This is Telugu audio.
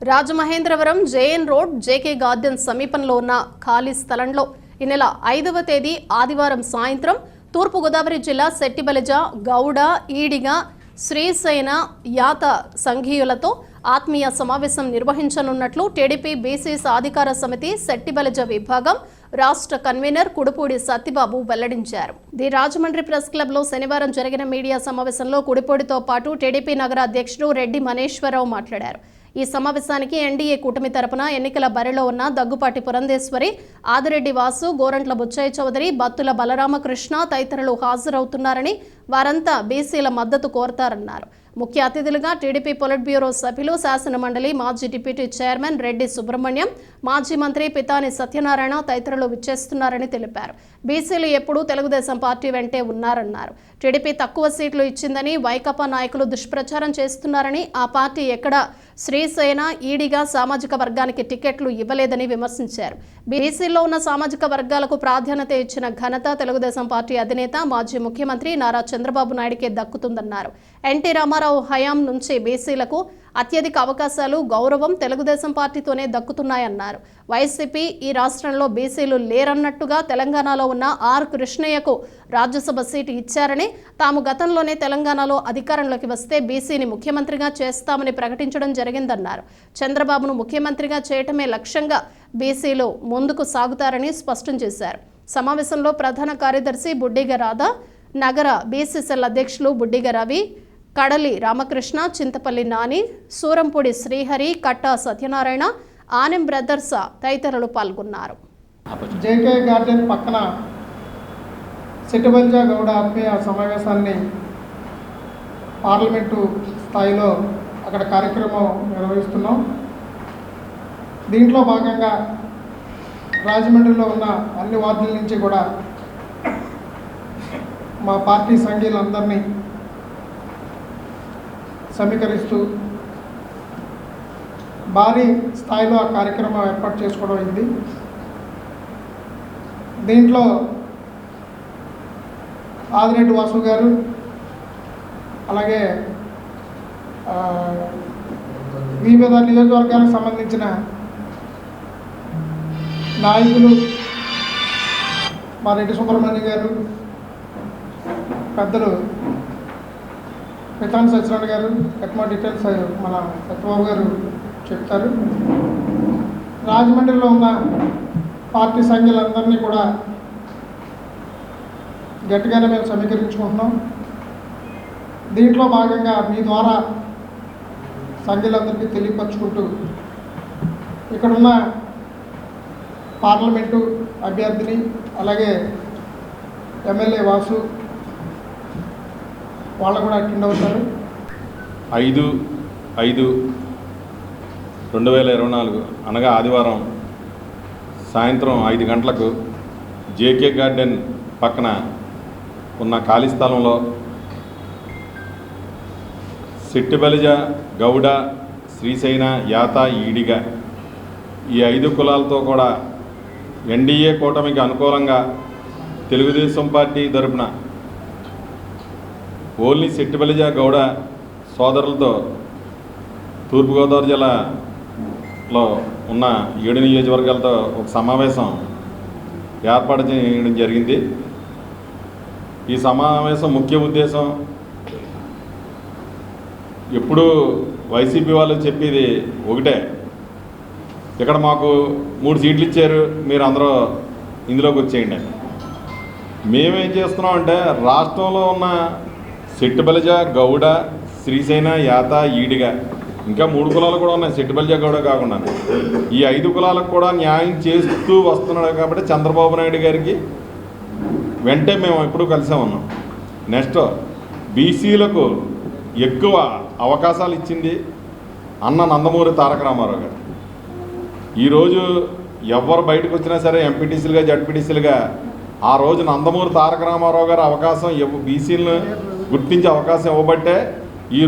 Rajamahendravaram JN road JK garden సమీపంలో ఉన్న ఖాళీ స్థలంలో ఈ నెల ఐదవ తేదీ ఆదివారం సాయంత్రం తూర్పుగోదావరి జిల్లా సెట్టిబలిజ గౌడ ఈడిగ శ్రీశైన యాత సంఘీయులతో ఆత్మీయ సమావేశం నిర్వహించనున్నట్లు టీడీపీ బీసీ సాధికార సమితి సెట్టిబలిజ విభాగం రాష్ట్ర కన్వీనర్ కుడుపూడి సత్యబాబు వెల్లడించారు. ది రాజమండ్రి ప్రెస్ క్లబ్లో శనివారం జరిగిన మీడియా సమావేశంలో కుడిపూడితో పాటు టీడీపీ నగర అధ్యక్షుడు రెడ్డి మనేశ్వరరావు మాట్లాడారు. ఈ సమావేశానికి ఎన్డీఏ కూటమి తరపున ఎన్నికల బరిలో ఉన్న దగ్గుపాటి పురంధేశ్వరి ఆదిరెడ్డి వాసు గోరంట్ల బుచ్చయ్య చౌదరి బత్తుల బలరామకృష్ణ తదితరులు హాజరవుతున్నారని వారంతా బీసీల మద్దతు కోరతారన్నారు. ముఖ్య అతిథులుగా టీడీపీ పొలిట్ బ్యూరో సభ్యులు శాసన మండలి మాజీ డిప్యూటీ చైర్మన్ రెడ్డి సుబ్రహ్మణ్యం మాజీ మంత్రి పితాని సత్యనారాయణ తదితరులు విచ్చేస్తున్నారని తెలిపారు. బీసీలు ఎప్పుడూ తెలుగుదేశం పార్టీ వెంటే ఉన్నారన్నారు. టీడీపీ తక్కువ సీట్లు ఇచ్చిందని వైకాపా నాయకులు దుష్ప్రచారం చేస్తున్నారని ఆ పార్టీ ఎక్కడ శ్రీసేన ఈడిగా సామాజిక వర్గానికి టికెట్లు ఇవ్వలేదని విమర్శించారు. బీసీలో ఉన్న సామాజిక వర్గాలకు ప్రాధాన్యత ఇచ్చిన ఘనత తెలుగుదేశం పార్టీ అధినేత మాజీ ముఖ్యమంత్రి నారా చంద్రబాబు నాయుడికే దక్కుతుందన్నారు. ఎన్టీ రామారావు హయాం నుంచి బీసీలకు అత్యధిక అవకాశాలు గౌరవం తెలుగుదేశం పార్టీతోనే దక్కుతున్నాయన్నారు. వైసీపీ ఈ రాష్ట్రంలో బీసీలు లేరన్నట్టుగా తెలంగాణలో ఉన్న ఆర్ కృష్ణయ్యకు రాజ్యసభ సీటు ఇచ్చారని తాము గతంలోనే తెలంగాణలో అధికారంలోకి వస్తే బీసీని ముఖ్యమంత్రిగా చేస్తామని ప్రకటించడం జరిగిందన్నారు. చంద్రబాబును ముఖ్యమంత్రిగా చేయటమే లక్ష్యంగా బీసీలు ముందుకు సాగుతారని స్పష్టం చేశారు. సమావేశంలో ప్రధాన కార్యదర్శి బుడ్డిగ రాధా నగర బీసీసీఎల్ అధ్యక్షులు బుడ్డిగ రవి కడలి రామకృష్ణ చింతపల్లి నాని సూరంపూడి శ్రీహరి కట్టా సత్యనారాయణ ఆనెం బ్రదర్స్ తదితరులు పాల్గొన్నారు. జేకే గార్డెన్ పక్కన సిటిబంజా గౌడ ఆత్మీయ సమావేశాన్ని పార్లమెంటు స్థాయిలో అక్కడ కార్యక్రమం నిర్వహిస్తున్నాం. దీంట్లో భాగంగా రాజమండ్రిలో ఉన్న అన్ని వార్డుల నుంచి కూడా మా పార్టీ సంఘీయులందరినీ సమీకరిస్తూ భారీ స్థాయిలో ఆ కార్యక్రమం ఏర్పాటు చేసుకోవడం అయింది దీంట్లో ఆదిరెడ్డి వాసు గారు అలాగే వివిధ నియోజకవర్గాలకు సంబంధించిన నాయకులు మా రెడ్డి సుబ్రహ్మణ్య గారు పెద్దలు పితాన్ సత్యనారాయణ గారు ఎక్కువ డీటెయిల్స్ మన సత్యబాబు గారు చెప్తారు. రాజమండ్రిలో ఉన్న పార్టీ సంఖ్యలందరినీ కూడా గట్టిగానే మేము సమీకరించుకుంటున్నాం. దీంట్లో భాగంగా మీ ద్వారా సంఖ్యలందరికీ తెలియపరుచుకుంటూ ఇక్కడున్న పార్లమెంటు అభ్యర్థిని అలాగే ఎమ్మెల్యే వాసు వాళ్ళు కూడా అటెండ్ అవుతారు. ఐదు ఐదు రెండు వేల ఇరవై నాలుగు అనగా ఆదివారం సాయంత్రం ఐదు గంటలకు జేకే గార్డెన్ పక్కన ఉన్న ఖాళీ స్థలంలో సిట్టిబలిజ గౌడ శ్రీశైన యాత ఈడిగ ఈ ఐదు కులాలతో కూడా ఎన్డీఏ కూటమికి అనుకూలంగా తెలుగుదేశం పార్టీ తరపున ఓన్లీ సిట్టిబలిజ గౌడ సోదరులతో తూర్పుగోదావరి జిల్లాలో ఉన్న ఏడు నియోజకవర్గాలతో ఒక సమావేశం ఏర్పాటు చేయడం జరిగింది. ఈ సమావేశం ముఖ్య ఉద్దేశం ఎప్పుడు వైసీపీ వాళ్ళు చెప్పేది ఒకటే. ఇక్కడ మాకు మూడు సీట్లు ఇచ్చారు మీరు అందరూ ఇందులోకి వచ్చేయండి. మేమేం చేస్తున్నాం అంటే రాష్ట్రంలో ఉన్న సెట్టుబలిజ గౌడ శ్రీశైన యాత ఈడిగ. ఇంకా మూడు కులాలు కూడా ఉన్నాయి. సెట్టుబలిజ గౌడ కాకుండా. ఈ ఐదు కులాలకు కూడా న్యాయం చేస్తూ వస్తున్నాడు కాబట్టి చంద్రబాబు నాయుడు గారికి వెంటే మేము ఎప్పుడూ కలిసే ఉన్నాం. నెక్స్ట్ బీసీలకు ఎక్కువ అవకాశాలు ఇచ్చింది అన్న నందమూరి తారక రామారావు గారు. ఈరోజు ఎవరు బయటకు వచ్చినా సరే ఎంపీటీసీలుగా జడ్పీటీసీలుగా ఆ రోజు నందమూరి తారక రామారావు గారు అవకాశం ఇవ్వ బీసీలను గుర్తించే అవకాశం ఇవ్వబట్టే ఈ